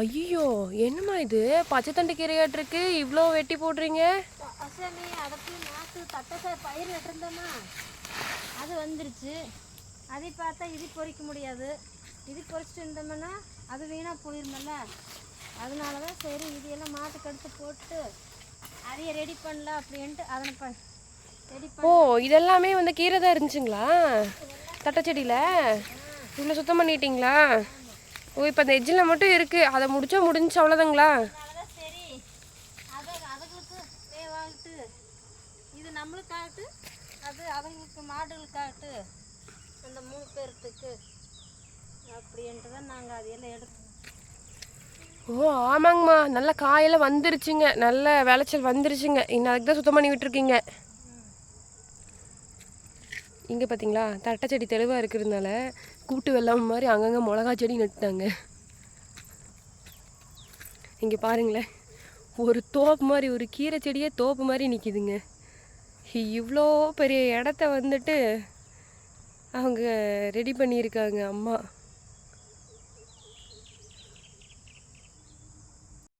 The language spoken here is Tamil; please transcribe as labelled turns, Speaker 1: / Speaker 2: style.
Speaker 1: ஐயோ என்னம்மா இது? பச்சை தண்டு கீரையாட்டு இருக்கு இவ்வளோ வெட்டி போடுறீங்க.
Speaker 2: அசாமி அதுக்கு நாற்று தட்டை பயிர் நட்டிருந்தோமா அது வந்துருச்சு. அதை பார்த்தா இது பொறிக்க முடியாது. இது பொறிச்சிட்டு இருந்தோம்னா அது வீணாக போயிருமல்ல. அதனால தான் சரி இதையெல்லாம் மாட்டுக்கு எடுத்து போட்டு அதைய ரெடி பண்ணலாம் அப்படின்ட்டு அதனை ப ரெடி
Speaker 1: ஓ இதெல்லாமே வந்து கீரை தான் இருந்துச்சுங்களா? தட்டச்செடியில் இவ்வளோ சுத்தம் பண்ணிட்டீங்களா? ஓ இப்போ அந்த எஜ்ஜில் மட்டும் இருக்குது அதை முடிச்சா முடிஞ்சு அவ்வளோதாங்களா
Speaker 2: இது நம்மளுக்காகட்டு அது அதுங்களுக்கு மாடுகளுக்காகட்டு. அந்த மூணு பேர்த்துக்கு அப்படின்ட்டு தான் நாங்கள் அதையெல்லாம் எடுத்து
Speaker 1: ஓ ஆமாங்கம்மா. நல்ல காயெல்லாம் வந்துருச்சுங்க. நல்ல விளைச்சல் வந்துருச்சுங்க. இன்னும் அதுக்கு தான் சுத்தம் பண்ணி விட்டுருக்கீங்க இங்கே பார்த்தீங்களா தட்டை செடி தெளிவாக இருக்கிறதுனால கூட்டு வெள்ளம் மாதிரி அங்கங்கே மிளகா செடி நட்டுட்டாங்க. இங்கே பாருங்களேன். ஒரு தோப்பு மாதிரி ஒரு கீரை செடியே தோப்பு மாதிரி நிற்கிதுங்க இவ்வளோ பெரிய இடத்த வந்துட்டு அவங்க ரெடி பண்ணியிருக்காங்க அம்மா.